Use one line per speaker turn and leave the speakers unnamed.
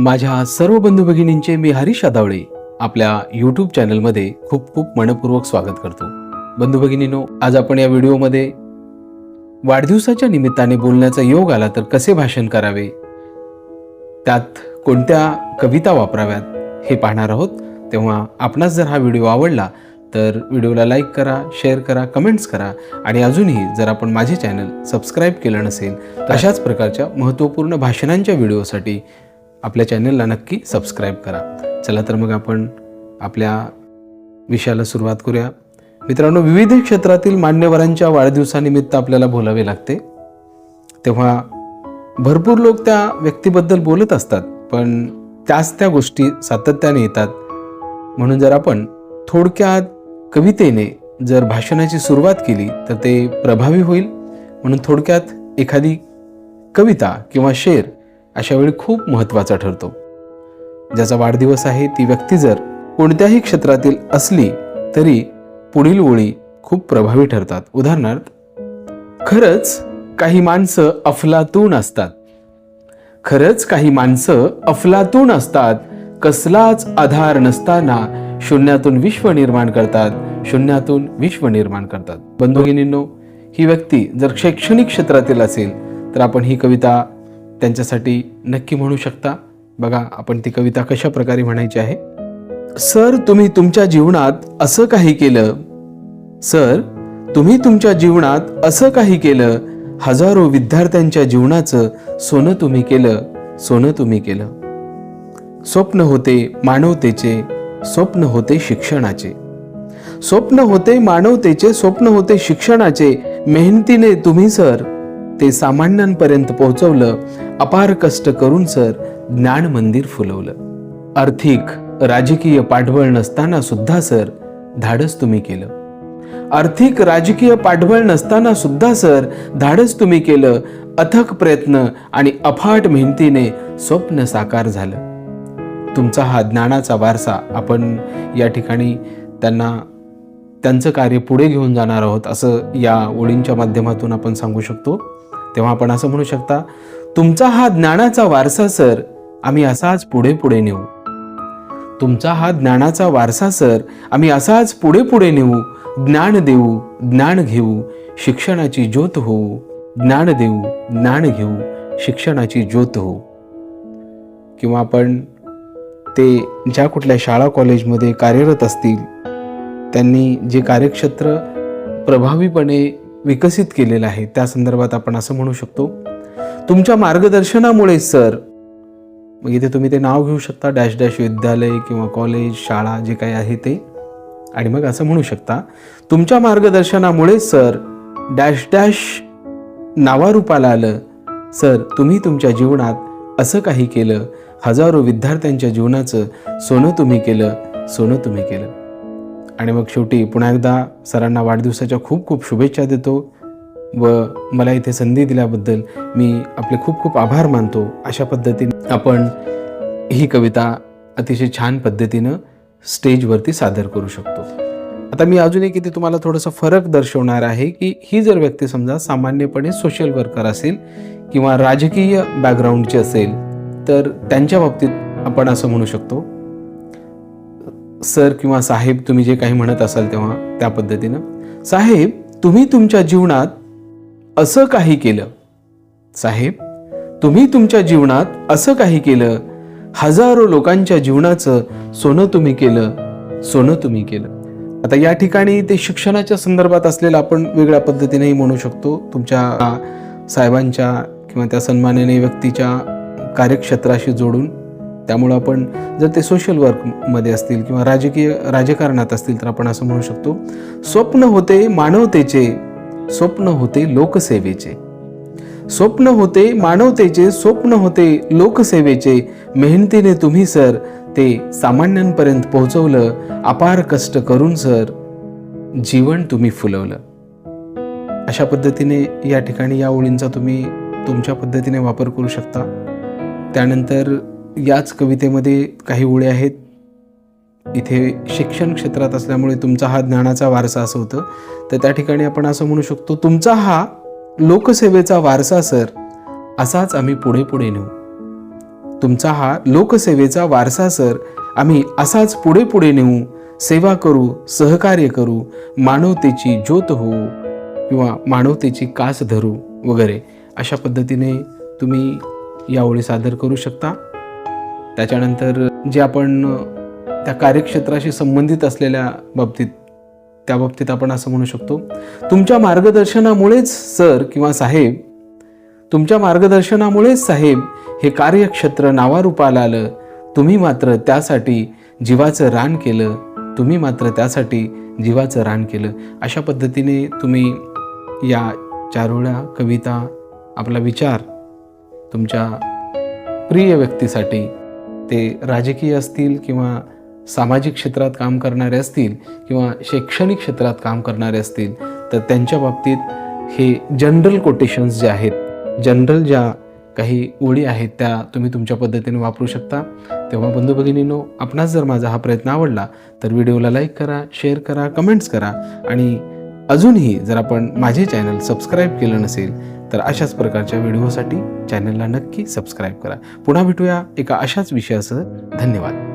माझ्या सर्व बंधू भगिनींचे मी हरीश आदावळे आपल्या यूट्यूब चॅनलमध्ये खूप खूप मनपूर्वक स्वागत करतो. बंधू भगिनीनो आज आपण या व्हिडिओमध्ये वाढदिवसाच्या निमित्ताने बोलण्याचा योग आला तर कसे भाषण करावे? त्यात कोणत्या कविता वापराव्यात हे पाहणार आहोत. तेव्हा आपणास जर हा व्हिडिओ आवडला तर व्हिडिओला लाईक करा शेअर करा कमेंट्स करा आणि अजूनही जर आपण माझे चॅनल सबस्क्राईब केलं नसेल तर अशाच प्रकारच्या महत्त्वपूर्ण भाषणांच्या व्हिडिओसाठी आपल्या चॅनलला नक्की सबस्क्राईब करा. चला तर मग आपण आपल्या विषयाला सुरुवात करूया. मित्रांनो विविध क्षेत्रातील मान्यवरांच्या वाढदिवसानिमित्त आपल्याला बोलावे लागते. तेव्हा भरपूर लोक त्या व्यक्तीबद्दल बोलत असतात पण त्याच त्या गोष्टी सातत्याने येतात. म्हणून जर आपण थोडक्यात कवितेने जर भाषणाची सुरुवात केली तर ते प्रभावी होईल. म्हणून थोडक्यात एखादी कविता किंवा शेर अशावेळी खूप महत्त्वाचा ठरतो. ज्याचा वाढदिवस आहे ती व्यक्ती जर कोणत्याही क्षेत्रातील असली तरी पुढील ओळी खूप प्रभावी ठरतात. उदाहरणार्थ खरंच काही माणसं अफलातून असतात. खरंच काही माणसं अफलातून असतात. कसलाच आधार नसताना शून्यातून विश्व निर्माण करतात. शून्यातून विश्व निर्माण करतात. बंधुगिनींनो ही व्यक्ती जर शैक्षणिक क्षेत्रातील असेल तर आपण ही कविता त्यांच्यासाठी नक्की म्हणू शकता. बघा आपण ती कविता कशा प्रकारे म्हणायची आहे? सर तुम्ही तुमच्या जीवनात असं काही केलं सर तुम्ही तुमच्या जीवनात असं काही केलं हजारो विद्यार्थ्यांच्या जीवनाचं सोनं तुम्ही केलं सोनं तुम्ही केलं स्वप्न होते मानवतेचे स्वप्न होते शिक्षणाचे स्वप्न होते मानवतेचे स्वप्न होते शिक्षणाचे मेहनतीने तुम्ही सर ते सामान्यांपर्यंत पोहोचवलं अपार कष्ट करून सर ज्ञान मंदिर फुलवलं. आर्थिक राजकीय पाठबळ नसताना सुद्धा सर धाडस तुम्ही केलं. आर्थिक राजकीय पाठबळ नसताना सुद्धा सर धाडस तुम्ही केलं. अथक प्रयत्न आणि अफाट मेहनतीने स्वप्न साकार झालं. तुमचा हा ज्ञानाचा वारसा आपण या ठिकाणी त्यांना त्यांचं कार्य पुढे घेऊन जाणार आहोत असं या ओळींच्या माध्यमातून आपण सांगू शकतो. तेव्हा आपण असं म्हणू शकता तुमचा हा ज्ञानाचा वारसा सर आम्ही असाच पुढे पुढे नेऊ. तुमचा हा ज्ञानाचा वारसा सर आम्ही असाच पुढे पुढे नेऊ. ज्ञान देऊ ज्ञान घेऊ शिक्षणाची ज्योत होऊ. ज्ञान देऊ ज्ञान घेऊ शिक्षणाची ज्योत होऊ. किंवा आपण ते ज्या कुठल्या शाळा कॉलेजमध्ये कार्यरत असतील त्यांनी जे कार्यक्षेत्र प्रभावीपणे विकसित केलेलं आहे. त्या संदर्भात आपण असं म्हणू शकतो तुमच्या मार्गदर्शनामुळे सर मग इथे तुम्ही ते नाव घेऊ शकता डॅश डॅश विद्यालय किंवा कॉलेज शाळा जे काही आहे ते. आणि मग असं म्हणू शकता तुमच्या मार्गदर्शनामुळे सर डॅश डॅश नावारूपाला आलं. सर तुम्ही तुमच्या जीवनात असं काही केलं. हजारो विद्यार्थ्यांच्या जीवनाचं सोनं तुम्ही केलं सोनं तुम्ही केलं. आणि मग शेवटी पुन्हा एकदा सरांना वाढदिवसाच्या खूप खूप शुभेच्छा देतो व मला इथे संधी दिल्याबद्दल मी आपले खूप खूप आभार मानतो. अशा पद्धतीने आपण ही कविता अतिशय छान पद्धतीनं स्टेजवरती सादर करू शकतो. आता मी अजून एक इथे तुम्हाला थोडंसं फरक दर्शवणार आहे की ही जर व्यक्ती समजा सामान्यपणे सोशल वर्कर असेल किंवा राजकीय बॅकग्राऊंडची असेल तर त्यांच्या बाबतीत आपण असं म्हणू शकतो सर किंवा साहेब तुम्ही जे काही म्हणत असाल तेव्हा त्या पद्धतीनं. साहेब तुम्ही तुमच्या जीवनात असं काही केलं? साहेब तुम्ही तुमच्या जीवनात असं काही केलं? हजारो लोकांच्या जीवनाचं सोनं तुम्ही केलं? सोनं तुम्ही केलं. आता या ठिकाणी ते शिक्षणाच्या संदर्भात असलेलं आपण वेगळ्या पद्धतीनेही म्हणू शकतो. तुमच्या साहेबांच्या किंवा त्या सन्माननीय व्यक्तीच्या कार्यक्षेत्राशी जोडून त्यामुळं आपण जर ते सोशल वर्कमध्ये असतील किंवा राजकीय राजकारणात असतील तर आपण असं म्हणू शकतो स्वप्न होते मानवतेचे स्वप्न होते लोकसेवेचे. स्वप्न होते मानवतेचे स्वप्न होते लोकसेवेचे. मेहनतीने तुम्ही सर ते सामान्यांपर्यंत पोहोचवलं अपार कष्ट करून सर जीवन तुम्ही फुलवलं. अशा पद्धतीने या ठिकाणी या ओळींचा तुम्ही तुमच्या पद्धतीने वापर करू शकता. त्यानंतर याच कवितेमध्ये काही ओळी आहेत. इथे शिक्षण क्षेत्रात असल्यामुळे तुमचा हा ज्ञानाचा वारसा असं होतं. तर त्या ठिकाणी आपण असं म्हणू शकतो तुमचा हा लोकसेवेचा वारसा सर असाच आम्ही पुढे पुढे नेऊ. तुमचा हा लोकसेवेचा वारसा सर आम्ही असाच पुढे पुढे नेऊ. सेवा करू सहकार्य करू मानवतेची ज्योत होऊ किंवा मानवतेची कास धरू वगैरे. अशा पद्धतीने तुम्ही यावेळी सादर करू शकता. त्याच्यानंतर जे आपण त्या कार्यक्षेत्राशी संबंधित असलेल्या बाबतीत त्या बाबतीत आपण असं म्हणू शकतो तुमच्या मार्गदर्शनामुळेच सर किंवा साहेब तुमच्या मार्गदर्शनामुळेच साहेब हे कार्यक्षेत्र नावारूपाला आलं. तुम्ही मात्र त्यासाठी जीवाचं रान केलं. तुम्ही मात्र त्यासाठी जीवाचं रान केलं. अशा पद्धतीने तुम्ही या चारोळ्या कविता आपला विचार तुमच्या प्रिय व्यक्तीसाठी ते राजकीय असतील किंवा सामाजिक क्षेत्रात काम करणारे असतील किंवा शैक्षणिक क्षेत्रात काम करणारे असतील तर त्यांच्या बाबतीत हे जनरल कोटेशन्स जे आहेत जनरल ज्या काही ओळी आहेत त्या तुम्ही तुमच्या पद्धतीने वापरू शकता. तेव्हा बंधू भगिनीनो आपणास जर माझा हा प्रयत्न आवडला तर व्हिडिओला लाईक करा शेअर करा कमेंट्स करा. आणि अजूनही जर आपण माझे चॅनल सबस्क्राईब केलं नसेल तर अशाच प्रकारच्या व्हिडिओसाठी चॅनलला नक्की सबस्क्राईब करा. पुन्हा भेटूया एका अशाच विषयासह. धन्यवाद.